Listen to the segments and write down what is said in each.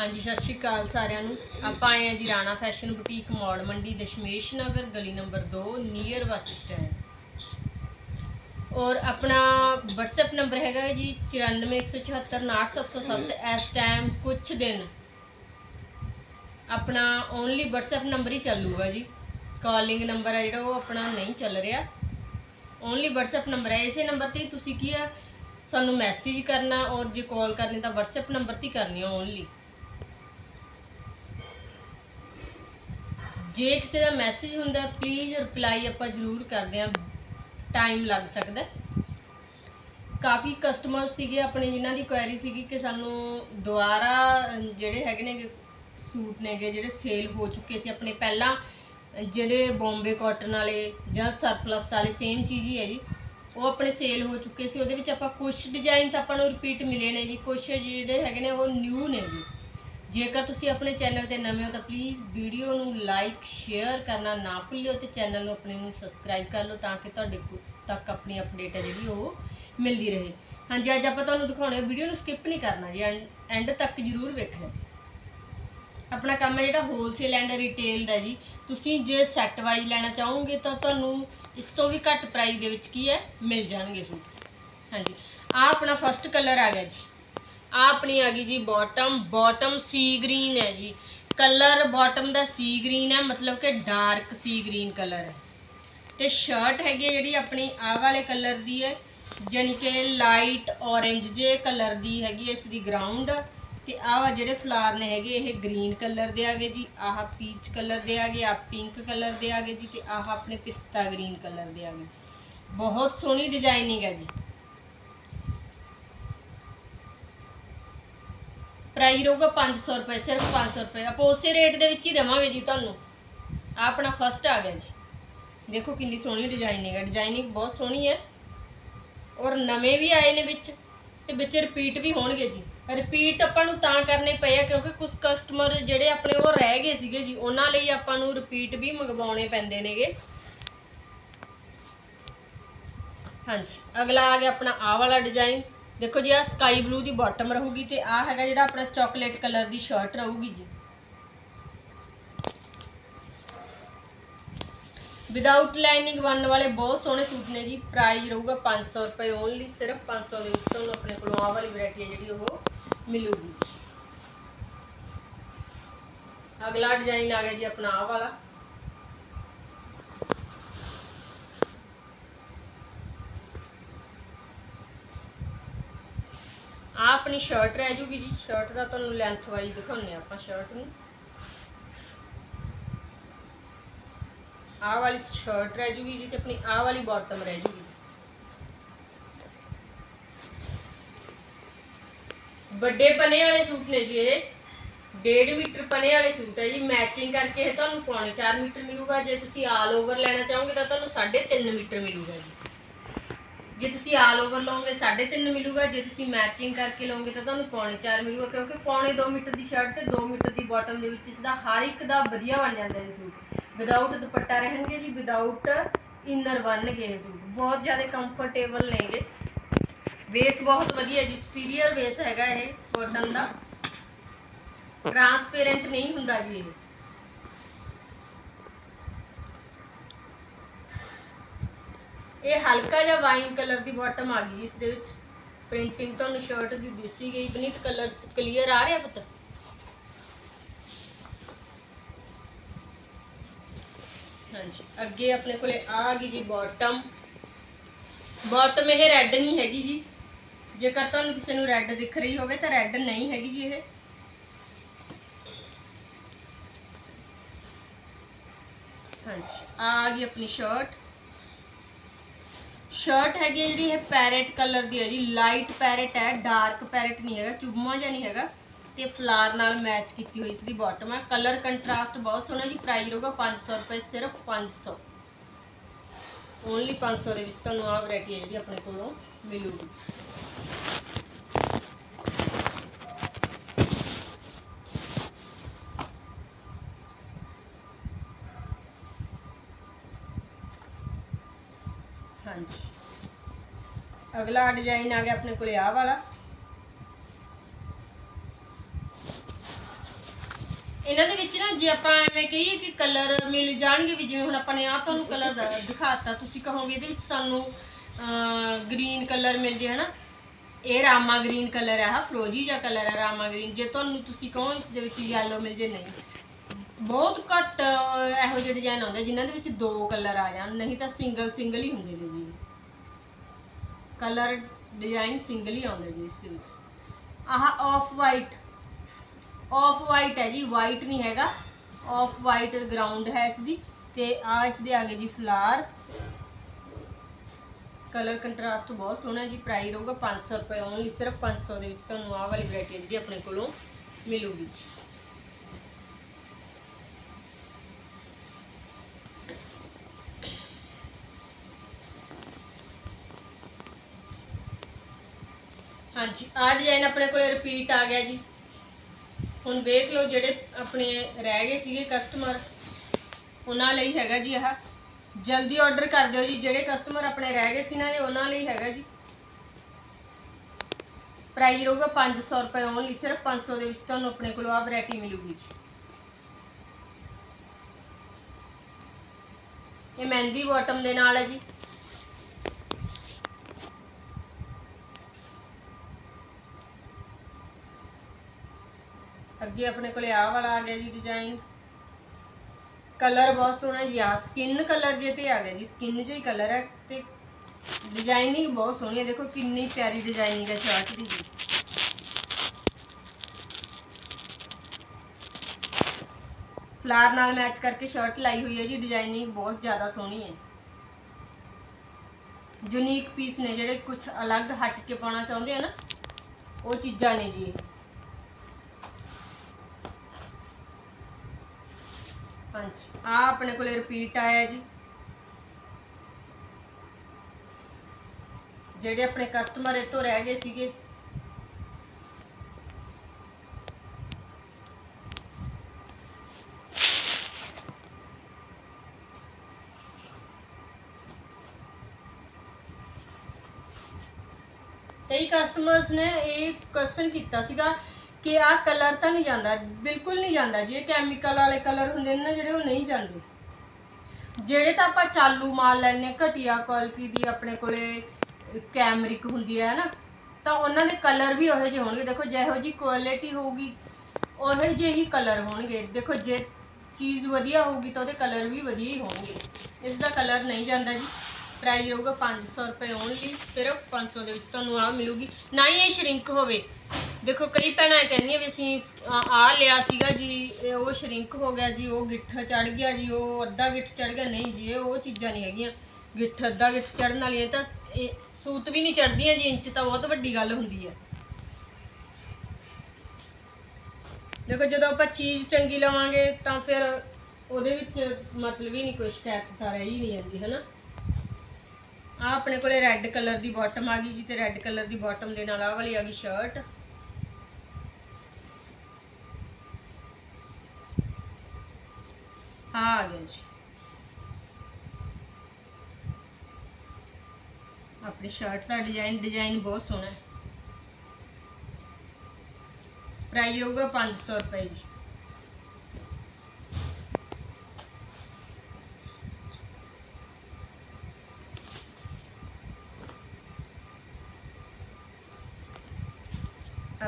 ਹਾਂਜੀ, ਸਤਿ ਸ਼੍ਰੀ ਅਕਾਲ ਸਾਰਿਆਂ ਨੂੰ। ਆਪਾਂ ਆਏ ਹਾਂ ਜੀ ਰਾਣਾ ਫੈਸ਼ਨ ਬੁਟੀਕ ਮੌੜ ਮੰਡੀ, ਦਸ਼ਮੇਸ਼ ਨਗਰ, ਗਲੀ ਨੰਬਰ 2 ਨੀਅਰ ਬੱਸ ਸਟੈਂਡ। ਔਰ ਆਪਣਾ WhatsApp ਨੰਬਰ ਹੈਗਾ ਹੈ ਜੀ 9417498707 ਇਸ ਟਾਈਮ ਕੁਝ ਦਿਨ ਆਪਣਾ ਓਨਲੀ WhatsApp ਨੰਬਰ ਹੀ ਚੱਲੂਗਾ ਜੀ। ਕਾਲਿੰਗ ਨੰਬਰ ਹੈ ਜਿਹੜਾ, ਉਹ ਆਪਣਾ ਨਹੀਂ ਚੱਲ ਰਿਹਾ। ਓਨਲੀ WhatsApp ਨੰਬਰ ਹੈ ਇਸੇ ਨੰਬਰ ਤੇ ਹੀ ਤੁਸੀਂ ਕੀ ਆ, ਸਾਨੂੰ ਮੈਸੇਜ ਕਰਨਾ ਔਰ ਜੇ ਕਾਲ ਕਰਨੀ ਤਾਂ WhatsApp ਨੰਬਰ ਤੇ ਕਰਨੀ ਹੈ ਓਨਲੀ ਜੇ ਕਿਸੇ ਦਾ ਮੈਸੇਜ ਹੁੰਦਾ ਪਲੀਜ਼ ਰਿਪਲਾਈ ਆਪਾਂ ਜ਼ਰੂਰ ਕਰਦੇ ਹਾਂ। ਟਾਈਮ ਲੱਗ ਸਕਦਾ ਕਾਫੀ ਕਸਟਮਰ ਸੀਗੇ ਆਪਣੇ, ਜਿਨ੍ਹਾਂ ਦੀ ਕੁਐਰੀ ਸੀਗੀ ਕਿ ਸਾਨੂੰ ਦੁਬਾਰਾ ਜਿਹੜੇ ਹੈਗੇ ਨੇ ਸੂਟ ਨੇਗੇ, ਜਿਹੜੇ ਸੇਲ ਹੋ ਚੁੱਕੇ ਸੀ ਆਪਣੇ ਪਹਿਲਾਂ, ਜਿਹੜੇ ਬੰਬੇ ਕਾਟਨ ਵਾਲੇ ਜਾਂ ਸਰਪਲਸ ਵਾਲੇ ਸੇਮ ਚੀਜ਼ ਹੀ ਹੈ ਜੀ। ਉਹ ਆਪਣੇ ਸੇਲ ਹੋ ਚੁੱਕੇ ਸੀ, ਉਹਦੇ ਵਿੱਚ ਆਪਾਂ ਕੁਝ ਡਿਜ਼ਾਈਨ ਤਾਂ ਆਪਾਂ ਨੂੰ ਰਿਪੀਟ ਮਿਲੇ ਨੇ ਜੀ ਕੁਝ ਜਿਹੜੇ ਹੈਗੇ ਨੇ ਉਹ ਨਿਊ ਨੇ ਜੀ। ਜੇਕਰ ਤੁਸੀਂ ਆਪਣੇ ਚੈਨਲ ਤੇ ਨਵੇਂ ਹੋ ਤਾਂ ਪਲੀਜ਼ ਵੀਡੀਓ ਨੂੰ ਲਾਈਕ ਸ਼ੇਅਰ ਕਰਨਾ ਨਾ ਭੁੱਲਿਓ ਤੇ ਚੈਨਲ ਨੂੰ ਆਪਣੇ ਨੂੰ ਸਬਸਕ੍ਰਾਈਬ ਕਰ ਲਓ ਤਾਂ ਕਿ ਤੁਹਾਡੇ ਤੱਕ ਆਪਣੀ ਅਪਡੇਟ ਹੈ ਜਿਹੜੀ ਉਹ ਮਿਲਦੀ ਰਹੇ। ਹਾਂਜੀ, ਅੱਜ ਆਪਾਂ ਤੁਹਾਨੂੰ ਦਿਖਾਉਣੇ ਵੀਡੀਓ ਨੂੰ ਸਕਿਪ ਨਹੀਂ ਕਰਨਾ ਜੀ ਐਂਡ ਤੱਕ ਜ਼ਰੂਰ ਵੇਖਣਾ। ਆਪਣਾ ਕੰਮ ਹੈ ਜਿਹੜਾ ਹੋਲਸੇਲ ਐਂਡ ਰਿਟੇਲ ਦਾ ਜੀ। ਤੁਸੀਂ ਜੇ ਸੈੱਟ ਵਾਈਜ਼ ਲੈਣਾ ਚਾਹੋਗੇ ਤਾਂ ਤੁਹਾਨੂੰ ਇਸ ਤੋਂ ਵੀ ਘੱਟ ਪ੍ਰਾਈਸ ਦੇ ਵਿੱਚ ਕੀ ਹੈ? ਮਿਲ ਜਾਣਗੇ ਸੂਟ। ਹਾਂਜੀ ਆ ਆਪਣਾ ਫਸਟ ਕਲਰ ਆ ਗਿਆ ਜੀ। ਆ ਆਪਣੀ ਆ ਗਈ ਜੀ ਬਾਟਮ ਬਾਟਮ ਸੀ ਗ੍ਰੀਨ ਹੈ ਜੀ। ਕਲਰ ਬਾਟਮ ਦਾ ਸੀ ਗ੍ਰੀਨ ਹੈ, ਮਤਲਬ ਕਿ ਡਾਰਕ ਸੀ ਗ੍ਰੀਨ ਕਲਰ ਹੈ। ਤੇ ਸ਼ਰਟ ਹੈਗੀ ਹੈ ਜਿਹੜੀ ਆਪਣੀ, ਆਹ ਵਾਲੇ ਕਲਰ ਦੀ ਹੈ, ਜਾਣੀ ਕਿ ਲਾਈਟ ਔਰੇਂਜ ਜੇ ਕਲਰ ਦੀ ਹੈਗੀ ਹੈ ਇਸ ਦੀ ਗਰਾਊਂਡ ਤੇ ਆਹ ਜਿਹੜੇ ਫਲਾਰ ਨੇ ਹੈਗੇ, ਇਹ ਗ੍ਰੀਨ ਕਲਰ ਦੇ ਆਗੇ ਜੀ। ਆਹ ਪੀਚ ਕਲਰ ਦੇ ਆਗੇ ਆ ਪਿੰਕ ਕਲਰ ਦੇ ਆਗੇ ਜੀ। ਤੇ ਆਹ ਆਪਣੇ ਪਿਸਤਾ ਗ੍ਰੀਨ ਕਲਰ ਦੇ ਆਗੇ ਬਹੁਤ ਸੋਹਣੀ ਡਿਜ਼ਾਈਨਿੰਗ ਹੈ ਜੀ। ਪ੍ਰਾਈਸ ਰਹੂਗਾ 500 ਰੁਪਏ, ਸਿਰਫ 500 ਰੁਪਏ। ਆਪਾਂ ਉਸੇ ਰੇਟ ਦੇ ਵਿੱਚ ਹੀ ਦੇਵਾਂਗੇ ਜੀ ਤੁਹਾਨੂੰ। ਆਹ ਆਪਣਾ ਫਸਟ ਆ ਗਿਆ ਜੀ। ਦੇਖੋ ਕਿੰਨੀ ਸੋਹਣੀ ਡਿਜ਼ਾਈਨਿੰਗ ਹੈ ਡਿਜ਼ਾਈਨਿੰਗ ਬਹੁਤ ਸੋਹਣੀ ਹੈ। ਔਰ ਨਵੇਂ ਵੀ ਆਏ ਨੇ ਵਿੱਚ, ਤੇ ਵਿੱਚ ਰਿਪੀਟ ਵੀ ਹੋਣਗੇ ਜੀ। ਰਿਪੀਟ ਆਪਾਂ ਨੂੰ ਤਾਂ ਕਰਨੇ ਪਏ ਆ, ਕਿਉਂਕਿ ਕੁਝ ਕਸਟਮਰ ਜਿਹੜੇ ਆਪਣੇ ਉਹ ਰਹਿ ਗਏ ਸੀਗੇ ਜੀ, ਉਹਨਾਂ ਲਈ ਆਪਾਂ ਨੂੰ ਰਿਪੀਟ ਵੀ ਮੰਗਵਾਉਣੇ ਪੈਂਦੇ ਨੇਗੇ। ਹਾਂਜੀ। ਅਗਲਾ ਆ ਗਿਆ ਆਪਣਾ ਆ ਵਾਲਾ ਡਿਜ਼ਾਈਨ ਦੇਖੋ ਜੀ ਆ ਸਕਾਈ ਬਲੂ ਦੀ ਬਾਟਮ ਰਹੂਗੀ ਤੇ ਆ ਹੈਗਾ ਜਿਹੜਾ ਆਪਣਾ ਚਾਕਲੇਟ ਕਲਰ ਦੀ ਸ਼ਰਟ ਰਹੂਗੀ ਜੀ। ਵਿਦਆਊਟ ਲਾਈਨਿੰਗ ਵਨ ਵਾਲੇ ਬਹੁਤ ਸੋਹਣੇ ਸੂਟ ਨੇ ਜੀ ਪ੍ਰਾਈਸ ਰਹੂਗਾ 500 ਰੁਪਏ ਓਨਲੀ ਸਿਰਫ 500 ਦੇ ਵਿੱਚ ਤੁਹਾਨੂੰ ਆਪਣੇ ਕੋਲੋਂ ਆਹ ਵਾਲੀ ਵੈਰਾਈਟੀ ਹੈ ਜਿਹੜੀ ਉਹ ਮਿਲੂਗੀ ਅਗਲਾ ਡਿਜ਼ਾਈਨ ਆ ਗਿਆ ਜੀ ਆਪਣਾ ਆਹ ਵਾਲਾ ਆ ਆਪਣੀ ਸ਼ਰਟ ਰਹਿ ਜੂਗੀ ਜੀ। ਸ਼ਰਟ ਦਾ ਤੁਹਾਨੂੰ ਲੈਂਥ ਵਾਈਜ਼ ਦਿਖਾਉਂਦੇ ਹਾਂ ਆਪਾਂ ਸ਼ਰਟ ਨੂੰ। ਆਹ ਵਾਲੀ ਸ਼ਰਟ ਰਹਿ ਜੂਗੀ ਜੀ ਤੇ ਆਪਣੀ ਆਹ ਵਾਲੀ ਬਾਟਮ ਰਹਿ ਜੂਗੀ। ਵੱਡੇ ਪਨੇ ਵਾਲੇ ਸੂਟ ਨੇ ਜੀ ਇਹ। 1.5 ਮੀਟਰ ਪਨੇ ਵਾਲੇ ਸੂਟ ਹੈ ਜੀ। ਮੈਚਿੰਗ ਕਰਕੇ ਇਹ ਤੁਹਾਨੂੰ ਪੌਣੇ 4 ਮੀਟਰ ਮਿਲੂਗਾ। ਜੇ ਤੁਸੀਂ ਆਲ ਓਵਰ ਲੈਣਾ ਚਾਹੋਗੇ ਤਾਂ ਤੁਹਾਨੂੰ 3.5 ਮੀਟਰ ਮਿਲੂਗਾ ਜੀ। ਜੇ ਤੁਸੀਂ ਆਲ ਓਵਰ ਲਓਗੇ 3.5 ਮਿਲੂਗਾ, ਜੇ ਤੁਸੀਂ ਮੈਚਿੰਗ ਕਰਕੇ ਲਓਗੇ ਤਾਂ ਤੁਹਾਨੂੰ ਪੌਣੇ 4 ਮਿਲੂਗਾ, ਕਿਉਂਕਿ ਪੌਣੇ 2 ਮੀਟਰ ਦੀ ਸ਼ਰਟ ਤੇ 2 ਮੀਟਰ ਦੀ ਬਾਟਮ ਦੇ ਵਿੱਚ ਇਸ ਦਾ ਹਰ ਇੱਕ ਦਾ ਵਧੀਆ ਬਣ ਜਾਂਦਾ ਜੀ ਸੂਟ ਵਿਦਆਊਟ ਦੁਪੱਟਾ ਰਹਿਣਗੇ ਜੀ ਵਿਦਆਊਟ ਇਨਰ ਬਣਨਗੇ ਇਹ ਸੂਟ ਬਹੁਤ ਜ਼ਿਆਦਾ ਕੰਫਰਟੇਬਲ ਨੇਗੇ ਵੇਸ ਬਹੁਤ ਵਧੀਆ ਜੀ ਸੁਪੀਰੀਅਰ ਵੇਸ ਹੈਗਾ ਇਹ ਕੋਟਨ ਦਾ। ਟਰਾਂਸਪੇਰੈਂਟ ਨਹੀਂ ਹੁੰਦਾ ਜੀ ਇਹ। ਇਹ ਹਲਕਾ ਜਿਹਾ ਵਾਈਨ ਕਲਰ ਦੀ ਬਾਟਮ ਆ ਗਈ ਇਸ ਦੇ ਵਿੱਚ। ਪ੍ਰਿੰਟਿੰਗ ਤੁਹਾਨੂੰ ਸ਼ਰਟ ਦੀ ਦਿਸੀ ਗਈ, ਬਨੀਤ ਕਲਰ ਕਲੀਅਰ ਆ ਰਿਹਾ ਪੁੱਤ? ਹਾਂਜੀ, ਅੱਗੇ ਆਪਣੇ ਕੋਲੇ ਆ ਗਈ ਜੀ ਬਾਟਮ ਬਾਟਮ ਇਹ ਰੈੱਡ ਨਹੀਂ ਹੈਗੀ ਜੀ। ਜੇਕਰ ਤੁਹਾਨੂੰ ਕਿਸੇ ਨੂੰ ਰੈੱਡ ਦਿਖ ਰਹੀ ਹੋਵੇ, ਤਾਂ ਰੈੱਡ ਨਹੀਂ ਹੈਗੀ ਜੀ ਇਹ। ਹਾਂਜੀ, ਆ ਗਈ ਆਪਣੀ ਸ਼ਰਟ ਸ਼ਰਟ ਹੈਗੀ ਹੈ ਜਿਹੜੀ, ਇਹ ਪੈਰਟ ਕਲਰ ਦੀ ਹੈ ਜੀ। ਲਾਈਟ ਪੈਰਟ ਹੈ ਡਾਰਕ ਪੈਰਟ ਨਹੀਂ ਹੈਗਾ, ਚੁੰਮਾ ਜਿਹਾ ਨਹੀਂ ਹੈਗਾ। ਤੇ ਫਲਾਰ ਨਾਲ ਮੈਚ ਕੀਤੀ ਹੋਈ ਇਸ ਦੀ ਬਾਟਮ ਹੈ ਕਲਰ ਕੰਟਰਾਸਟ ਬਹੁਤ ਸੋਹਣਾ ਜੀ ਪ੍ਰਾਈਸ ਰਹੂਗਾ 500 ਰੁਪਏ ਸਿਰਫ 500 ਓਨਲੀ 500 ਦੇ ਵਿੱਚ ਤੁਹਾਨੂੰ ਆਹ ਵੈਰਾਈਟੀ ਹੈ ਜਿਹੜੀ ਆਪਣੇ ਕੋਲੋਂ ਮਿਲੂਗੀ ਹਾਂਜੀ ਅਗਲਾ ਡਿਜ਼ਾਈਨ ਆ ਗਿਆ ਆਪਣੇ ਕੋਲੇ ਆਹ ਵਾਲਾ। ਇਹਨਾਂ ਦੇ ਵਿੱਚ ਨਾ ਜੇ ਆਪਾਂ ਐਵੇਂ ਕਹੀਏ ਕਿ ਕਲਰ ਮਿਲ ਜਾਣਗੇ ਵੀ, ਜਿਵੇਂ ਹੁਣ ਆਪਾਂ ਨੇ ਆਹ ਤੁਹਾਨੂੰ ਕਲਰ ਦਿਖਾਤਾ, ਤੁਸੀਂ ਕਹੋਗੇ ਇਹਦੇ ਵਿੱਚ ਸਾਨੂੰ ਗ੍ਰੀਨ ਕਲਰ ਮਿਲ ਜੇ, ਹਨਾ? ਇਹ ਰਾਮਾ ਗ੍ਰੀਨ ਕਲਰ ਹੈ ਆਹ ਫਰੋਜੀ ਜਿਹਾ ਕਲਰ ਹੈ ਰਾਮਾ ਗ੍ਰੀਨ ਜੇ ਤੁਹਾਨੂੰ ਤੁਸੀਂ ਕਹੋ ਇਸ ਦੇ ਵਿੱਚ ਯੈਲੋ ਮਿਲ ਜੇ, ਨਹੀਂ। ਬਹੁਤ ਘੱਟ ਇਹੋ ਜਿਹੇ ਡਿਜ਼ਾਈਨ ਆਉਂਦੇ ਜਿਨ੍ਹਾਂ ਦੇ ਵਿੱਚ ਦੋ ਕਲਰ ਆ ਜਾਣ, ਨਹੀਂ ਤਾਂ ਸਿੰਗਲ ਸਿੰਗਲ ਹੀ ਹੁੰਦੇ ਨੇ ਜੀ। ਕਲਰ ਡਿਜ਼ਾਈਨ ਸਿੰਗਲ ਹੀ ਆਉਂਦਾ ਜੀ ਇਸ ਦੇ ਵਿੱਚ। ਆਹ ਆਫ ਵਾਈਟ ਆਫ ਵਾਈਟ ਹੈ ਜੀ ਵਾਈਟ ਨਹੀਂ ਹੈਗਾ। ਆਫ ਵਾਈਟ ਗਰਾਊਂਡ ਹੈ ਇਸ ਦੀ ਤੇ ਆ ਇਸ ਦੇ ਆਗੇ ਜੀ ਫਲਾਰ ਕਲਰ ਕੰਟਰਾਸਟ ਬਹੁਤ ਸੋਹਣਾ ਹੈ ਜੀ ਪ੍ਰਾਈਸ ਰਹੂਗਾ 500 ਰੁਪਏ ਓਨਲੀ ਸਿਰਫ 500 ਦੇ ਵਿੱਚ ਤੁਹਾਨੂੰ ਆਹ ਵਾਲੀ ਵੈਰਾਈਟੀ ਜਿਹੜੀ ਆਪਣੇ ਕੋਲੋਂ ਮਿਲੂਗੀ ਜੀ। ਹਾਂਜੀ, ਆਹ ਡਿਜ਼ਾਈਨ ਆਪਣੇ ਕੋਲੇ ਰਿਪੀਟ ਆ ਗਿਆ ਜੀ। ਹੁਣ ਦੇਖ ਲਓ ਜਿਹੜੇ ਆਪਣੇ ਰਹਿ ਗਏ ਸੀਗੇ ਕਸਟਮਰ ਉਹਨਾਂ ਲਈ ਹੈਗਾ ਜੀ ਆਹ। ਜਲਦੀ ਆਰਡਰ ਕਰ ਦਿਓ ਜੀ, ਜਿਹੜੇ ਕਸਟਮਰ ਆਪਣੇ ਰਹਿ ਗਏ ਸੀ ਨਾ, ਇਹ ਉਹਨਾਂ ਲਈ ਹੈਗਾ ਜੀ। ਪ੍ਰਾਈਸ ਰਹੂਗਾ 500 ਰੁਪਏ ਓਨਲੀ ਸਿਰਫ 500 ਦੇ ਵਿੱਚ ਤੁਹਾਨੂੰ ਆਪਣੇ ਕੋਲੋਂ ਆਹ ਵੈਰਾਈਟੀ ਮਿਲੂਗੀ ਜੀ। ਇਹ ਮਹਿੰਦੀ ਬਾਟਮ ਦੇ ਨਾਲ ਹੈ ਜੀ। ਅੱਗੇ ਆਪਣੇ ਕੋਲੇ ਆਹ ਵਾਲਾ ਆ ਗਿਆ ਜੀ ਡਿਜ਼ਾਈਨ ਕਲਰ ਬਹੁਤ ਸੋਹਣਾ ਜੀ ਆ ਸਕਿਨ ਕਲਰ ਜੇ ਤੇ ਆ ਗਿਆ ਜੀ ਸਕਿਨ ਜਿਹਾ ਹੀ ਕਲਰ ਹੈ ਤੇ ਡਿਜ਼ਾਈਨਿੰਗ ਬਹੁਤ ਸੋਹਣੀ ਹੈ। ਦੇਖੋ ਕਿੰਨੀ ਪਿਆਰੀ ਡਿਜ਼ਾਈਨਿੰਗ ਹੈ ਸ਼ਰਟ ਦੀ ਜੀ। ਫਲਾਰ ਨਾਲ ਮੈਚ ਕਰਕੇ ਸ਼ਰਟ ਲਾਈ ਹੋਈ ਹੈ ਜੀ ਡਿਜ਼ਾਈਨਿੰਗ ਬਹੁਤ ਜ਼ਿਆਦਾ ਸੋਹਣੀ ਹੈ। ਯੂਨੀਕ ਪੀਸ ਨੇ ਜਿਹੜੇ ਕੁਝ ਅਲੱਗ ਹਟ ਕੇ ਪਾਉਣਾ ਚਾਹੁੰਦੇ ਆ ਨਾ, ਉਹ ਚੀਜ਼ਾਂ ਨੇ ਜੀ। ਹਾਂਜੀ। ਆ ਆਪਣੇ ਕੋਲੇ ਰਿਪੀਟ ਆਇਆ ਜੀ। ਜਿਹੜੇ ਆਪਣੇ ਕਸਟਮਰ ਇਹ ਤੋਂ ਰਹਿ ਗਏ ਸੀਗੇ। ਕਈ ਕਸਟਮਰਸ ਨੇ ਇਹ ਕੁਐਸਚਨ ਕੀਤਾ ਸੀਗਾ ਕਿ ਆਹ ਕਲਰ ਤਾਂ ਨਹੀਂ ਜਾਂਦਾ, ਬਿਲਕੁਲ ਨਹੀਂ ਜਾਂਦਾ ਜੀ। ਇਹ ਕੈਮੀਕਲ ਵਾਲੇ ਕਲਰ ਹੁੰਦੇ ਨੇ ਨਾ ਜਿਹੜੇ ਉਹ ਨਹੀਂ ਜਾਂਦੇ। ਜਿਹੜੇ ਤਾਂ ਆਪਾਂ ਚਾਲੂ ਮਾਲ ਲੈਣੇ ਘਟੀਆ ਕੁਆਲਿਟੀ ਦੀ ਆਪਣੇ ਕੋਲੇ ਕੈਮਰਿਕ ਹੁੰਦੀ ਹੈ ਨਾ ਤਾਂ ਉਹਨਾਂ ਦੇ ਕਲਰ ਵੀ ਉਹੋ ਜਿਹੇ ਹੋਣਗੇ। ਦੇਖੋ, ਜਿਹੋ ਜੀ ਕੁਆਲਿਟੀ ਹੋਊਗੀ, ਉਹੋ ਜਿਹੇ ਹੀ ਕਲਰ ਹੋਣਗੇ। ਦੇਖੋ, ਜੇ ਚੀਜ਼ ਵਧੀਆ ਹੋਊਗੀ ਤਾਂ ਉਹਦੇ ਕਲਰ ਵੀ ਵਧੀਆ ਹੀ ਹੋਣਗੇ। ਇਸ ਦਾ ਕਲਰ ਨਹੀਂ ਜਾਂਦਾ ਜੀ। ਪ੍ਰਾਈਸ ਰਹੂਗਾ 500 ਰੁਪਏ ਓਨਲੀ ਸਿਰਫ 500 ਦੇ ਵਿੱਚ ਤੁਹਾਨੂੰ ਆਹ ਮਿਲੂਗੀ। ਨਾ ਹੀ ਇਹ ਸ਼ਰਿੰਕ ਹੋਵੇ। ਦੇਖੋ, ਕਈ ਭੈਣਾਂ ਇਹ ਕਹਿੰਦੀਆਂ ਵੀ ਅਸੀਂ, ਆ ਲਿਆ ਸੀਗਾ ਜੀ, ਇਹ ਉਹ ਸ਼ਰਿੰਕ ਹੋ ਗਿਆ ਜੀ, ਉਹ ਗਿੱਠ ਚੜ ਗਿਆ ਜੀ, ਉਹ ਅੱਧਾ ਗਿੱਠ ਚੜ ਗਿਆ। ਨਹੀਂ ਜੀ, ਇਹ ਉਹ ਚੀਜ਼ਾਂ ਨਹੀਂ ਹੈਗੀਆਂ। ਗਿੱਠ, ਅੱਧਾ ਗਿੱਠ ਚੜਨ ਵਾਲੀਆਂ ਤਾਂ ਇਹ ਸੂਤ ਵੀ ਨਹੀਂ ਚੜਦੀਆਂ ਜੀ, ਇੰਚ ਤਾਂ ਬਹੁਤ ਵੱਡੀ ਗੱਲ ਹੁੰਦੀ ਹੈ ਦੇਖੋ, ਜਦੋਂ ਆਪਾਂ ਚੀਜ਼ ਚੰਗੀ ਲਵਾਂਗੇ ਤਾਂ ਫਿਰ ਉਹਦੇ ਵਿੱਚ ਮਤਲਬ ਹੀ ਨਹੀਂ ਕੋਈ ਸ਼ਿਕਾਇਤ ਤਾਂ ਰਹਿ ਹੀ ਨਹੀਂ ਜਾਂਦੀ ਹੈ ਨਾ ਆ ਆਪਣੇ ਕੋਲੇ ਰੈੱਡ ਕਲਰ ਦੀ ਬਾਟਮ ਆ ਗਈ ਜੀ, ਤੇ ਰੈੱਡ ਕਲਰ ਦੀ ਬਾਟਮ ਦੇ ਨਾਲ ਆਹ ਵਾਲੀ ਆ ਗਈ ਸ਼ਰਟ ਆ ਆ ਗਿਆ ਜੀ। ਆਪਣੀ ਸ਼ਰਟ ਦਾ ਡਿਜ਼ਾਈਨ ਡਿਜ਼ਾਈਨ ਬਹੁਤ ਸੋਹਣਾ ਹੈ। ਪ੍ਰਾਈਸ ਰਹੂਗਾ 500 ਰੁਪਏ ਜੀ।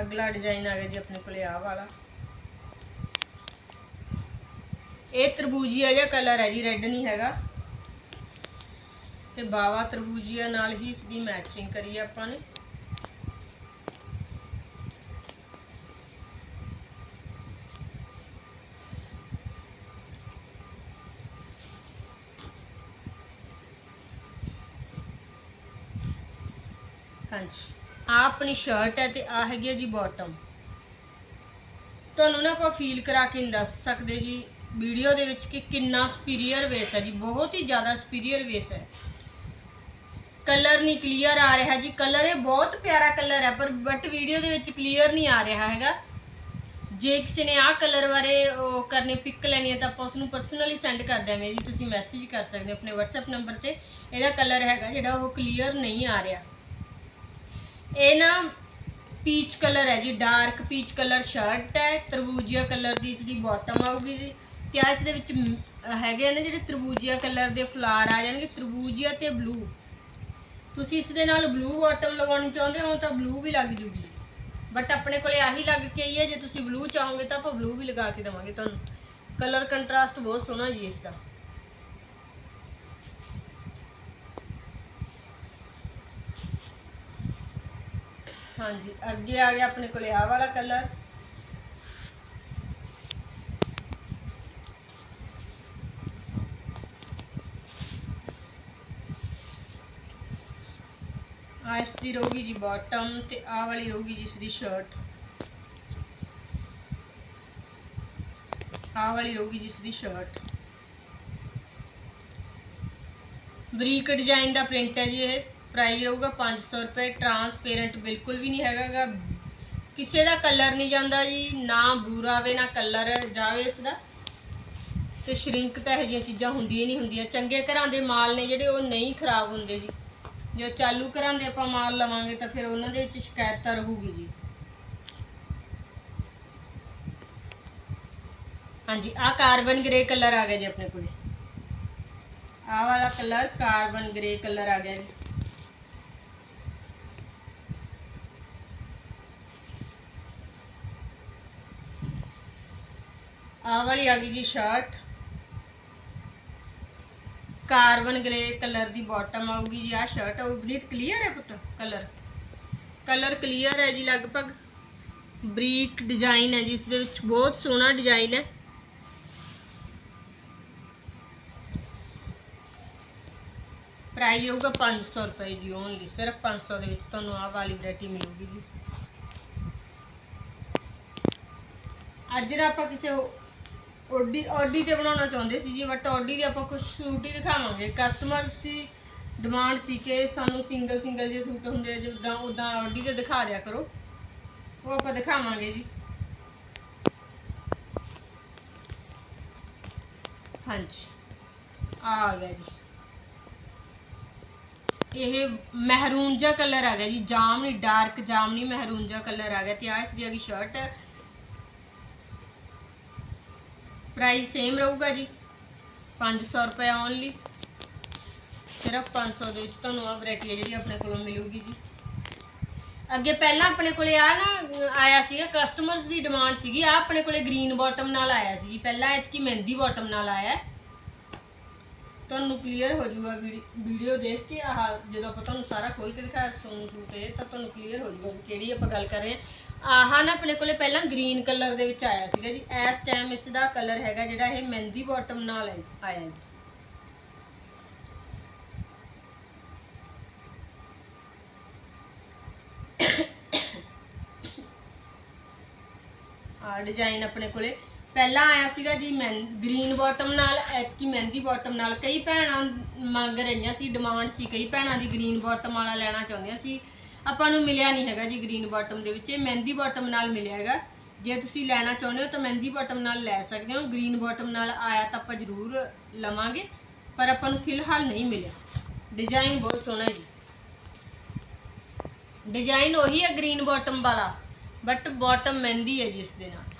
ਅਗਲਾ ਡਿਜ਼ਾਈਨ ਆ ਗਿਆ ਜੀ ਆਪਣੇ ਕੋਲੇ ਆਹ ਵਾਲਾ। ਇਹ ਤਰਬੂਜੀਆ ਜਿਹਾ ਕਲਰ ਹੈ ਜੀ ਰੈੱਡ ਨਹੀਂ ਹੈਗਾ। ਤੇ ਬਾਵਾ ਤਰਬੂਜੀਆ ਨਾਲ ਹੀ ਇਸ ਦੀ ਮੈਚਿੰਗ ਕਰੀ ਆਪਾਂ ਨੇ। ਹਾਂਜੀ ਆ ਆਪਣੀ ਸ਼ਰਟ ਹੈ ਤੇ ਆ ਹੈਗੀ ਹੈ ਜੀ ਬਾਟਮ ਤੁਹਾਨੂੰ ਨਾ ਆਪਾਂ ਫੀਲ ਕਰਾ ਕੇ ਨਹੀਂ ਦੱਸ ਸਕਦੇ ਜੀ ਵੀਡੀਓ ਦੇ ਵਿੱਚ ਕਿ ਕਿੰਨਾ ਸੁਪੀਰੀਅਰ ਵੇਸ ਹੈ ਜੀ, ਬਹੁਤ ਹੀ ਜ਼ਿਆਦਾ ਸੁਪੀਰੀਅਰ ਵੇਸ ਹੈ। ਕਲਰ ਨਹੀਂ ਕਲੀਅਰ ਆ ਰਿਹਾ ਜੀ ਕਲਰ ਇਹ ਬਹੁਤ ਪਿਆਰਾ ਕਲਰ ਹੈ, ਪਰ ਬਟ ਵੀਡੀਓ ਦੇ ਵਿੱਚ ਕਲੀਅਰ ਨਹੀਂ ਆ ਰਿਹਾ ਹੈਗਾ। ਜੇ ਕਿਸੇ ਨੇ ਆਹ ਕਲਰ ਬਾਰੇ ਉਹ ਕਰਨੇ ਪਿਕ ਲੈਣੀ ਹੈ ਤਾਂ ਆਪਾਂ ਉਸ ਨੂੰ ਪਰਸਨਲੀ ਸੈਂਡ ਕਰ ਦਿਆਂਗੇ ਜੀ, ਤੁਸੀਂ ਮੈਸੇਜ ਕਰ ਸਕਦੇ ਹੋ ਆਪਣੇ WhatsApp ਨੰਬਰ ਤੇ। ਇਹਦਾ ਕਲਰ ਹੈਗਾ ਜਿਹੜਾ ਉਹ ਕਲੀਅਰ ਨਹੀਂ ਆ ਰਿਹਾ। ਇਹ ਨਾ ਪੀਚ ਕਲਰ ਹੈ ਜੀ ਡਾਰਕ ਪੀਚ ਕਲਰ ਸ਼ਰਟ ਹੈ, ਤਰਬੂਜੀਆ ਕਲਰ ਦੀ ਇਸ ਦੀ ਬਾਟਮ ਆਊਗੀ ਜੀ। ਤੇ ਆ ਇਸ ਦੇ ਵਿੱਚ ਹੈਗੇ ਨੇ ਜਿਹੜੇ ਤਰਬੂਜੀਆ ਕਲਰ ਦੇ ਫਲਾਰ ਆ ਜਾਣਗੇ ਤਰਬੂਜੀਆ ਤੇ ਬਲੂ ਤੁਸੀਂ ਇਸ ਦੇ ਨਾਲ ਬਲੂ ਬਾਟਮ ਲਗਾਉਣੀ ਚਾਹੁੰਦੇ ਹੋ ਤਾਂ ਬਲੂ ਵੀ ਲੱਗ ਜੂਗੀ। ਬਟ ਆਪਣੇ ਕੋਲੇ ਆਹੀ ਲੱਗ ਕੇ ਆਈ ਹੈ ਜੇ ਤੁਸੀਂ ਬਲੂ ਚਾਹੋਗੇ ਤਾਂ ਆਪਾਂ ਬਲੂ ਵੀ ਲਗਾ ਕੇ ਦੇਵਾਂਗੇ ਤੁਹਾਨੂੰ। ਕਲਰ ਕੰਟਰਾਸਟ ਬਹੁਤ ਸੋਹਣਾ ਜੀ ਇਸ ਦਾ। ਹਾਂਜੀ, ਅੱਗੇ ਆ ਗਿਆ ਆਪਣੇ ਕੋਲੇ ਆਹ ਵਾਲਾ ਕਲਰ ਆ ਇਸ ਦੀ ਰਹੂਗੀ ਜੀ ਬਾਟਮ ਤੇ ਆਹ ਵਾਲੀ ਰਹੂਗੀ ਜੀ ਇਸ ਦੀ ਸ਼ਰਟ ਆਹ ਵਾਲੀ ਰਹੂਗੀ ਜੀ ਇਸ ਦੀ ਸ਼ਰਟ ਬਰੀਕ ਡਿਜ਼ਾਈਨ ਦਾ ਪ੍ਰਿੰਟ ਹੈ ਜੀ ਇਹ। ਪ੍ਰਾਈਸ ਰਹੂਗਾ 500 ਰੁਪਏ। ਟਰਾਂਸਪੇਰੈਂਟ ਬਿਲਕੁਲ ਵੀ ਨਹੀਂ ਹੈਗਾ ਗਾ। ਕਿਸੇ ਦਾ ਕਲਰ ਨਹੀਂ ਜਾਂਦਾ ਜੀ। ਨਾ ਬੂਰਾ ਆਵੇ, ਨਾ ਕਲਰ ਜਾਵੇ ਇਸ ਦਾ ਤੇ ਸ਼ਰਿੰਕ ਤਾਂ ਇਹੋ ਜਿਹੀਆਂ ਚੀਜ਼ਾਂ ਹੁੰਦੀਆਂ ਨਹੀਂ ਹੁੰਦੀਆਂ। ਚੰਗੇ ਘਰਾਂ ਦੇ ਮਾਲ ਨੇ ਜਿਹੜੇ, ਉਹ ਨਹੀਂ ਖਰਾਬ ਹੁੰਦੇ ਜੀ। ਜੇ ਚਾਲੂ ਘਰਾਂ ਦੇ ਆਪਾਂ ਮਾਲ ਲਵਾਂਗੇ ਤਾਂ ਫਿਰ ਉਹਨਾਂ ਦੇ ਵਿੱਚ ਸ਼ਿਕਾਇਤ ਤਾਂ ਰਹੂਗੀ ਜੀ। ਹਾਂਜੀ, ਆਹ ਕਾਰਬਨ ਗ੍ਰੇ ਕਲਰ ਆ ਗਿਆ ਜੀ ਆਪਣੇ ਕੋਲੇ। ਆਹ ਵਾਲਾ ਕਲਰ ਕਾਰਬਨ ਗ੍ਰੇ ਕਲਰ ਆ ਗਿਆ ਜੀ। ਆਹ ਵਾਲੀ ਆ ਗਈ ਜੀ ਸ਼ਰਟ। ਕਾਰਬਨ ਗ੍ਰੇ ਕਲਰ ਦੀ ਬਾਟਮ ਆਊਗੀ ਜੀ, ਆਹ ਸ਼ਰਟ ਆਊਗੀ। ਬਰੀਕ ਕਲੀਅਰ ਹੈ ਪੁੱਤ? ਕਲਰ ਕਲਰ ਕਲੀਅਰ ਹੈ ਜੀ ਲਗਭਗ। ਬਰੀਕ ਡਿਜ਼ਾਈਨ ਹੈ ਜੀ, ਇਸ ਦੇ ਵਿੱਚ ਬਹੁਤ ਸੋਹਣਾ ਡਿਜ਼ਾਈਨ ਹੈ। ਪ੍ਰਾਈਸ ਹੋਊਗਾ 500 ਰੁਪਏ ਜੀ ਓਨਲੀ ਸਿਰਫ 500 ਦੇ ਵਿੱਚ ਤੁਹਾਨੂੰ ਆਹ ਵਾਲੀ ਵੈਰਾਈਟੀ ਮਿਲੂਗੀ ਜੀ। ਅੱਜ ਜਿਹੜਾ ਆਪਾਂ ਕਿਸੇ ਓਡੀ ਓਡੀ ਤੇ ਬਣਾਉਣਾ ਚਾਹੁੰਦੇ ਸੀ ਜੀ ਬਟ ਓਡੀ ਦੇ ਆਪਾਂ ਕੁਝ ਸੂਟ ਹੀ ਦਿਖਾਵਾਂਗੇ ਕਸਟਮਰਸ ਦੀ ਡਿਮਾਂਡ ਸੀ ਕਿ ਸਾਨੂੰ ਸਿੰਗਲ ਸਿੰਗਲ ਜੇ ਸੂਟ ਹੁੰਦੇ ਆ ਜਿੱਦਾਂ ਉਦਾਂ ਓਡੀ ਤੇ ਦਿਖਾ ਦਿਆ ਕਰੋ। ਉਹ ਆਪਾਂ ਦਿਖਾਵਾਂਗੇ ਜੀ। ਹਾਂਜੀ। ਆ ਆ ਗਿਆ ਜੀ। ਇਹ ਮਹਿਰੂਨ ਜਿਹਾ ਕਲਰ ਆ ਗਿਆ ਜੀ, ਜਾਮਨੀ ਡਾਰਕ ਜਾਮਨੀ ਮਹਿਰੂਨ ਜਿਹਾ ਕਲਰ ਆ ਗਿਆ ਤੇ ਆ ਇਸ ਦੀ ਹੈਗੀ ਸ਼ਰਟ ਪ੍ਰਾਈਸ ਸੇਮ ਰਹੂਗਾ ਜੀ। 500 ਰੁਪਏ ਓਨਲੀ ਸਿਰਫ 500 ਦੇ ਵਿੱਚ ਤੁਹਾਨੂੰ ਆ ਵੈਰਾਈਟੀ ਹੈ ਜਿਹੜੀ ਆਪਣੇ ਕੋਲੋਂ ਮਿਲੂਗੀ ਜੀ। ਅੱਗੇ ਪਹਿਲਾਂ ਆਪਣੇ ਕੋਲੇ ਆ ਨਾ ਆਇਆ ਸੀਗਾ ਕਸਟਮਰਸ ਦੀ ਡਿਮਾਂਡ ਸੀਗੀ। ਆ ਆਪਣੇ ਕੋਲੇ ਗ੍ਰੀਨ ਬਾਟਮ ਨਾਲ ਆਇਆ ਸੀ ਜੀ। ਪਹਿਲਾਂ ਇਤਕੀ ਮਹਿੰਦੀ ਬਾਟਮ ਨਾਲ ਆਇਆ। ਤੁਹਾਨੂੰ ਕਲੀਅਰ ਹੋ ਜਾਊਗਾ ਵੀਡੀਓ ਦੇਖ ਕੇ। ਆਹ ਜਦੋਂ ਆਪਾਂ ਤੁਹਾਨੂੰ ਸਾਰਾ ਖੋਲ ਕੇ ਦਿਖਾਇਆ ਸੋਨ ਸੂਟ ਇਹ ਤਾਂ ਤੁਹਾਨੂੰ ਕਲੀਅਰ ਹੋ ਜਾਊਗਾ ਕਿਹੜੀ ਆਪਾਂ ਗੱਲ ਕਰ ਰਹੇ ਹਾਂ। ਆਹ ਨਾ ਆਪਣੇ ਕੋਲੇ ਪਹਿਲਾਂ ਗ੍ਰੀਨ ਕਲਰ ਦੇ ਵਿੱਚ ਆਇਆ ਸੀਗਾ ਜੀ। ਇਸ ਟਾਈਮ ਇਸ ਦਾ ਕਲਰ ਹੈਗਾ ਜਿਹੜਾ ਇਹ ਮਹਿੰਦੀ ਬਾਟਮ ਨਾਲ ਆਇਆ ਜੀ। ਆ ਡਿਜ਼ਾਈਨ ਆਪਣੇ ਕੋਲੇ ਪਹਿਲਾਂ ਆਇਆ ਸੀਗਾ ਜੀ ਮੈਂ ਗ੍ਰੀਨ ਬਾਟਮ ਨਾਲ, ਐਤਕੀ ਮਹਿੰਦੀ ਬਾਟਮ ਨਾਲ। ਕਈ ਭੈਣਾਂ ਮੰਗ ਰਹੀਆਂ ਸੀ ਡਿਮਾਂਡ ਸੀ। ਕਈ ਭੈਣਾਂ ਦੀ ਗ੍ਰੀਨ ਬਾਟਮ ਵਾਲਾ ਲੈਣਾ ਚਾਹੁੰਦੀਆਂ ਸੀ। ਆਪਾਂ ਨੂੰ ਮਿਲਿਆ ਨਹੀਂ ਹੈਗਾ ਜੀ ਗ੍ਰੀਨ ਬਾਟਮ ਦੇ ਵਿੱਚ, ਇਹ ਮਹਿੰਦੀ ਬਾਟਮ ਨਾਲ ਮਿਲਿਆ ਹੈਗਾ। ਜੇ ਤੁਸੀਂ ਲੈਣਾ ਚਾਹੁੰਦੇ ਹੋ ਤਾਂ ਮਹਿੰਦੀ ਬਾਟਮ ਨਾਲ ਲੈ ਸਕਦੇ ਹੋ। ਗ੍ਰੀਨ ਬਾਟਮ ਨਾਲ ਆਇਆ ਤਾਂ ਆਪਾਂ ਜ਼ਰੂਰ ਲਵਾਂਗੇ, ਪਰ ਆਪਾਂ ਨੂੰ ਫਿਲਹਾਲ ਨਹੀਂ ਮਿਲਿਆ। ਡਿਜ਼ਾਈਨ ਬਹੁਤ ਸੋਹਣਾ ਜੀ। ਡਿਜ਼ਾਈਨ ਉਹੀ ਹੈ ਗ੍ਰੀਨ ਬਾਟਮ ਵਾਲਾ, ਬਟ ਬਾਟਮ ਮਹਿੰਦੀ ਹੈ ਜਿਸ ਦੇ ਨਾਲ।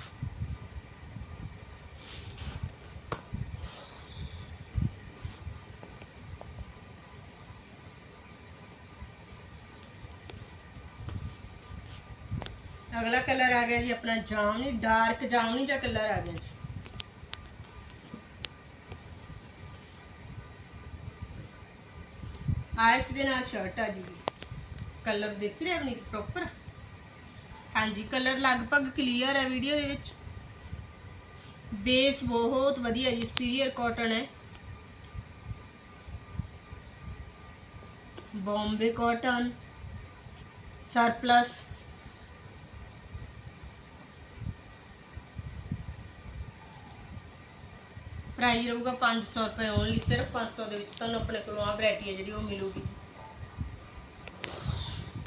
ਅਗਲਾ ਕਲਰ ਆ ਗਿਆ ਜੀ ਆਪਣਾ ਜਾਮਨੀ, ਡਾਰਕ ਜਾਮਨੀ ਦਾ ਕਲਰ ਆ ਗਿਆ ਜੀ। ਆ ਦੇ ਨਾਲ ਸ਼ਰਟ ਆ ਜੂਗੀ ਕਲਰ ਦਿਸ ਰਿਹਾ ਨਹੀਂ ਪ੍ਰੋਪਰ ਹਾਂਜੀ, ਕਲਰ ਲਗਭਗ ਕਲੀਅਰ ਹੈ ਵੀਡੀਓ ਦੇ ਵਿੱਚ। ਬੇਸ ਬਹੁਤ ਵਧੀਆ ਜੀ ਸੁਪੀਰੀਅਰ ਕਾਟਨ ਹੈ। ਬੰਬੇ ਕਾਟਨ ਸਰਪਲਸ ਪ੍ਰਾਈਸ ਰਹੂਗਾ 500 ਰੁਪਏ ਓਨਲੀ ਸਿਰਫ 500 ਦੇ ਵਿੱਚ ਤੁਹਾਨੂੰ ਆਪਣੇ ਕੋਲੋਂ ਆ ਵੈਰਾਈਟੀ ਹੈ ਜਿਹੜੀ ਉਹ ਮਿਲੂਗੀ।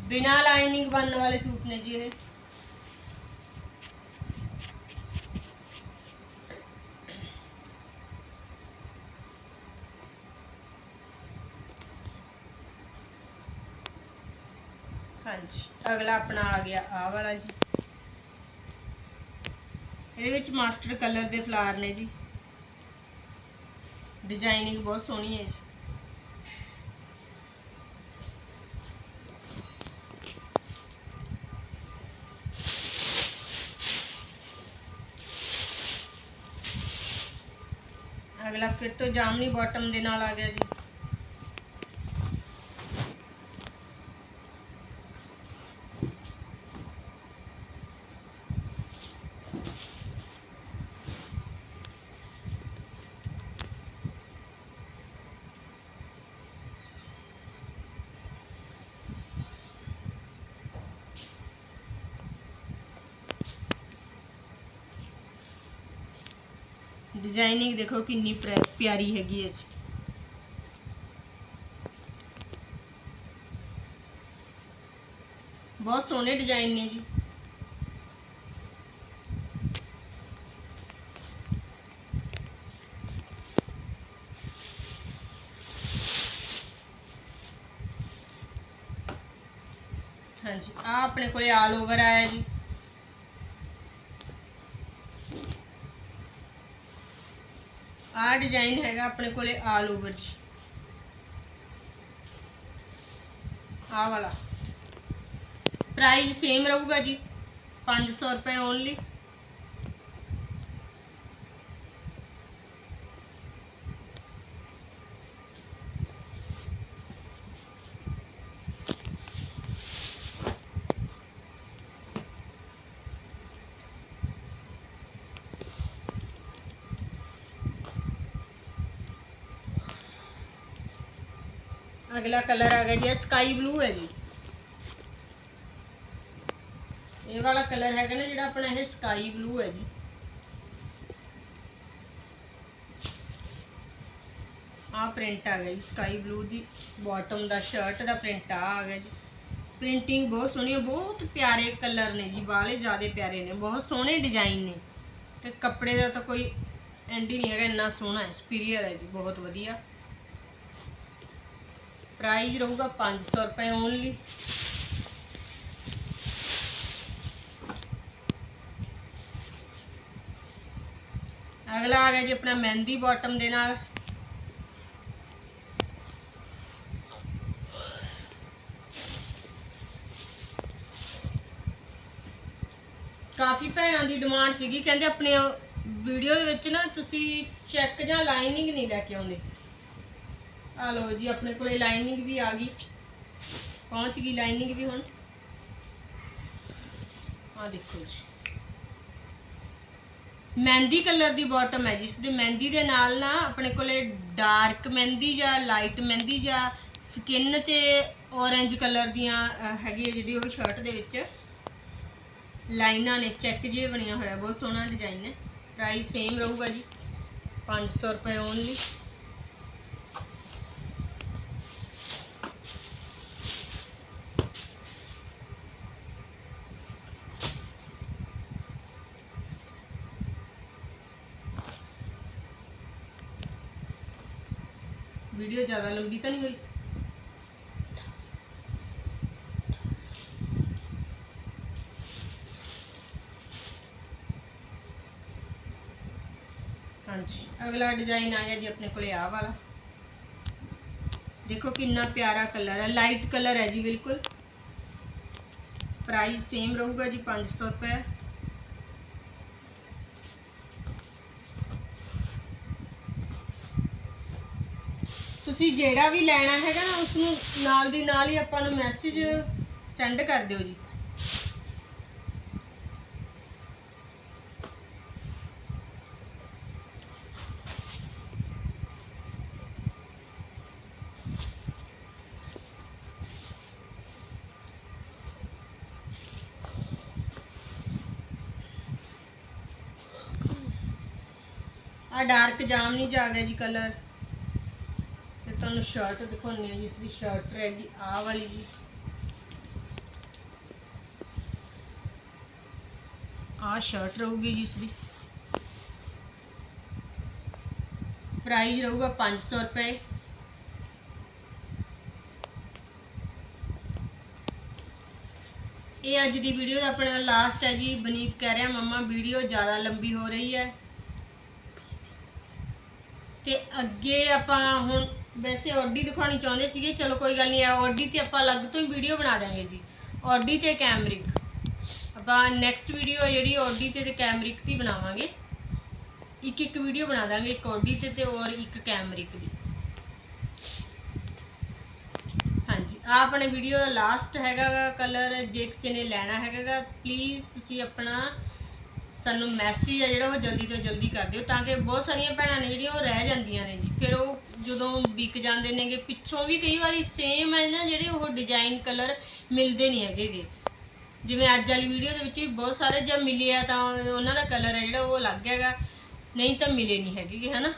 ਬਿਨਾਂ ਲਾਈਨਿੰਗ ਬਣਨ ਵਾਲੇ ਸੂਟ ਨੇ ਜੀ ਇਹ। ਹਾਂਜੀ, ਅਗਲਾ ਆਪਣਾ ਆ ਗਿਆ ਆ ਵਾਲਾ ਜੀ। ਇਹਦੇ ਵਿੱਚ ਮਾਸਟਰ ਕਲਰ ਦੇ ਫਲਾਰ ਨੇ ਜੀ। ਡਿਜ਼ਾਈਨਿੰਗ ਬਹੁਤ ਸੋਹਣੀ ਹੈ ਅਗਲਾ ਫਿਰ ਤੋਂ ਜਾਮਨੀ ਬਾਟਮ ਦੇ ਨਾਲ ਆ ਗਿਆ ਜੀ। ਡਿਜ਼ਾਈਨਿੰਗ ਦੇਖੋ ਕਿੰਨੀ ਪ੍ਰੈ- ਪਿਆਰੀ ਹੈਗੀ ਹੈ ਜੀ ਬਹੁਤ ਸੋਹਣੇ ਡਿਜ਼ਾਈਨ ਨੇ ਜੀ ਹਾਂਜੀ ਆ ਆਪਣੇ ਕੋਲੇ ਆਲ ਓਵਰ ਆਇਆ ਜੀ ਡਿਜ਼ਾਈਨ ਹੈਗਾ ਆਪਣੇ ਕੋਲੇ ਆਲ ਓਵਰ ਜੀ ਆਹ ਵਾਲਾ। ਪ੍ਰਾਈਸ ਸੇਮ ਰਹੂਗਾ ਜੀ 500 ਰੁਪਏ ਓਨਲੀ ਅਗਲਾ ਕਲਰ ਆ ਗਿਆ ਜੀ ਸਕਾਈ ਬਲੂ ਹੈ ਜੀ। ਇਹ ਵਾਲਾ ਕਲਰ ਹੈਗਾ ਨਾ ਜਿਹੜਾ ਆਪਣਾ ਇਹ ਸਕਾਈ ਬਲੂ ਹੈ ਜੀ। ਆ ਪ੍ਰਿੰਟ ਆ ਗਿਆ ਜੀ ਸਕਾਈ ਬਲੂ ਦੀ ਬਾਟਮ ਦਾ ਸ਼ਰਟ ਦਾ ਪ੍ਰਿੰਟ ਆ ਆ ਗਿਆ ਜੀ। ਪ੍ਰਿੰਟਿੰਗ ਬਹੁਤ ਸੋਹਣੀ ਹੈ ਬਹੁਤ ਪਿਆਰੇ ਕਲਰ ਨੇ ਜੀ ਬਾਹਲੇ ਜ਼ਿਆਦੇ ਪਿਆਰੇ ਨੇ, ਬਹੁਤ ਸੋਹਣੇ ਡਿਜ਼ਾਈਨ ਨੇ। ਤੇ ਕੱਪੜੇ ਦਾ ਤਾਂ ਕੋਈ ਐਂਡ ਹੀ ਨਹੀਂ ਹੈਗਾ, ਇੰਨਾ ਸੋਹਣਾ ਹੈ ਸੁਪੀਰੀਅਰ ਹੈ ਜੀ, ਬਹੁਤ ਵਧੀਆ। ਪ੍ਰਾਈਸ ਰਹੂਗਾ 500 ਰੁਪਏ ਓਨਲੀ ਅਗਲਾ ਆ ਗਿਆ ਜੀ ਆਪਣਾ ਮਹਿੰਦੀ ਬਾਟਮ ਦੇ ਨਾਲ। ਕਾਫੀ ਭੈਣਾਂ ਦੀ ਡਿਮਾਂਡ ਸੀਗੀ। ਕਹਿੰਦੇ ਆਪਣੇ ਵੀਡੀਓ ਦੇ ਵਿੱਚ ਨਾ ਤੁਸੀਂ ਚੈੱਕ ਜਾਂ ਲਾਈਨਿੰਗ ਨਹੀਂ ਲੈ ਕੇ ਆਉਂਦੇ। ਆ ਲਓ ਜੀ, ਆਪਣੇ ਕੋਲੇ ਲਾਈਨਿੰਗ ਵੀ ਆ ਗਈ। ਪਹੁੰਚ ਗਈ ਲਾਈਨਿੰਗ ਵੀ ਹੁਣ। ਆ ਦੇਖੋ ਜੀ। ਮਹਿੰਦੀ ਕਲਰ ਦੀ ਬਾਟਮ ਹੈ ਜਿਸ ਦੇ ਮਹਿੰਦੀ ਦੇ ਨਾਲ ਨਾ ਆਪਣੇ ਕੋਲੇ ਡਾਰਕ ਮਹਿੰਦੀ ਜਾਂ ਲਾਈਟ ਮਹਿੰਦੀ ਜਾਂ ਸਕਿਨ ਤੇ orange ਕਲਰ ਦੀਆਂ ਹੈਗੀ ਹੈ ਜਿਹੜੀ ਉਹ ਸ਼ਰਟ ਦੇ ਵਿੱਚ। ਲਾਈਨਾਂ ਨੇ ਚੈੱਕ ਜਿਹੇ ਬਣਿਆ ਹੋਇਆ, ਬਹੁਤ ਸੋਹਣਾ ਡਿਜ਼ਾਈਨ ਹੈ। ਪ੍ਰਾਈਸ ਸੇਮ ਰਹੂਗਾ ਜੀ। 500 ਰੁਪਏ ਓਨਲੀ ਵੀਡੀਓ ਜ਼ਿਆਦਾ ਲੰਬੀ ਤਾਂ ਨਹੀਂ ਹੋਈ ਹਾਂਜੀ ਅਗਲਾ ਡਿਜ਼ਾਈਨ ਆ ਗਿਆ ਜੀ ਆਪਣੇ ਕੋਲੇ ਆਹ ਵਾਲਾ ਦੇਖੋ ਕਿੰਨਾ ਪਿਆਰਾ ਕਲਰ ਹੈ ਲਾਈਟ ਕਲਰ ਹੈ ਜੀ ਬਿਲਕੁਲ ਪ੍ਰਾਈਸ ਸੇਮ ਰਹੂਗਾ ਜੀ 500 ਰੁਪਏ ਤੁਸੀਂ ਜਿਹੜਾ ਵੀ ਲੈਣਾ ਹੈਗਾ ਨਾ ਉਸ ਨੂੰ ਨਾਲ ਦੀ ਨਾਲ ਹੀ ਆਪਾਂ ਨੂੰ ਮੈਸੇਜ ਸੈਂਡ ਕਰ ਦਿਓ ਜੀ। ਆ ਡਾਰਕ ਜਾਮਨੀ ਚ ਆ ਗਿਆ ਜੀ ਕਲਰ ਤੁਹਾਨੂੰ ਸ਼ਰਟ ਦਿਖਾਉਣੀ ਹੈ, ਜਿਸ ਦੀ ਸ਼ਰਟ ਰਹੇਗੀ ਆਹ ਵਾਲੀ ਜੀ। ਆਹ ਸ਼ਰਟ ਰਹੂਗੀ ਜਿਸ ਦੀ। ਪ੍ਰਾਈਸ ਰਹੂਗਾ 500 ਰੁਪਏ। ਇਹ ਅੱਜ ਦੀ ਵੀਡੀਓ ਦਾ ਆਪਣਾ ਲਾਸਟ ਹੈ ਜੀ। ਬਨੀਤ ਕਹਿ ਰਿਹਾ, ਮੰਮਾ ਵੀਡੀਓ ਜ਼ਿਆਦਾ ਲੰਬੀ ਹੋ ਰਹੀ ਹੈ। ਤੇ ਅੱਗੇ ਆਪਾਂ ਹੁਣ ਵੈਸੇ ਆਡੀ ਦਿਖਾਉਣੀ ਚਾਹੁੰਦੇ ਸੀਗੇ, ਚਲੋ ਕੋਈ ਗੱਲ ਨਹੀਂ ਆਡੀ ਤੇ ਆਪਾਂ ਅਲੱਗ ਤੋਂ ਹੀ ਵੀਡੀਓ ਬਣਾ ਦਾਂਗੇ ਜੀ। ਆਡੀ ਤੇ ਕੈਮਰਿਕ ਆਪਾਂ ਨੈਕਸਟ ਵੀਡੀਓ ਜਿਹੜੀ, ਆਡੀ ਤੇ ਤੇ ਕੈਮਰਿਕ ਦੀ ਬਣਾਵਾਂਗੇ। ਇੱਕ ਇੱਕ ਵੀਡੀਓ ਬਣਾ ਦਾਂਗੇ ਇੱਕ ਆਡੀ ਤੇ ਤੇ ਔਰ ਇੱਕ ਕੈਮਰਿਕ ਦੀ। ਹਾਂਜੀ ਆ ਆਪਣੇ ਵੀਡੀਓ ਦਾ ਲਾਸਟ ਹੈਗਾ ਕਲਰ ਜੇ ਕਿਸੇ ਨੇ ਲੈਣਾ ਹੈਗਾ ਪਲੀਜ਼ ਤੁਸੀਂ ਆਪਣਾ ਸਾਨੂੰ ਮੈਸੇਜ ਆ ਜਿਹੜਾ ਉਹ ਜਲਦੀ ਤੋਂ ਜਲਦੀ ਕਰ ਦਿਓ ਤਾਂ ਕਿ ਬਹੁਤ ਸਾਰੀਆਂ ਭੈਣਾਂ ਨੇ ਜਿਹੜੀਆਂ ਉਹ ਰਹਿ ਜਾਂਦੀਆਂ ਨੇ ਜੀ। ਫਿਰ ਉਹ ਜਦੋਂ ਵਿਕ ਜਾਂਦੇ ਨੇਗੇ, ਪਿੱਛੋਂ ਵੀ ਕਈ ਵਾਰੀ ਸੇਮ ਹੈ ਨਾ ਜਿਹੜੇ ਉਹ ਡਿਜ਼ਾਈਨ ਕਲਰ ਮਿਲਦੇ ਨਹੀਂ ਹੈਗੇਗੇ ਜਿਵੇਂ ਅੱਜ ਵਾਲੀ ਵੀਡੀਓ ਦੇ ਵਿੱਚ ਵੀ ਬਹੁਤ ਸਾਰੇ ਜਦ ਮਿਲੇ ਆ ਤਾਂ ਉਹਨਾਂ ਦਾ ਕਲਰ ਹੈ ਜਿਹੜਾ ਉਹ ਅਲੱਗ ਹੈਗਾ, ਨਹੀਂ ਤਾਂ ਮਿਲੇ ਨਹੀਂ ਹੈਗੇਗੇ ਹਨਾ?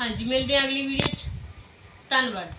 ਹਾਂਜੀ, ਮਿਲਦੇ ਆ ਅਗਲੀ ਵੀਡੀਓ 'ਚ। ਧੰਨਵਾਦ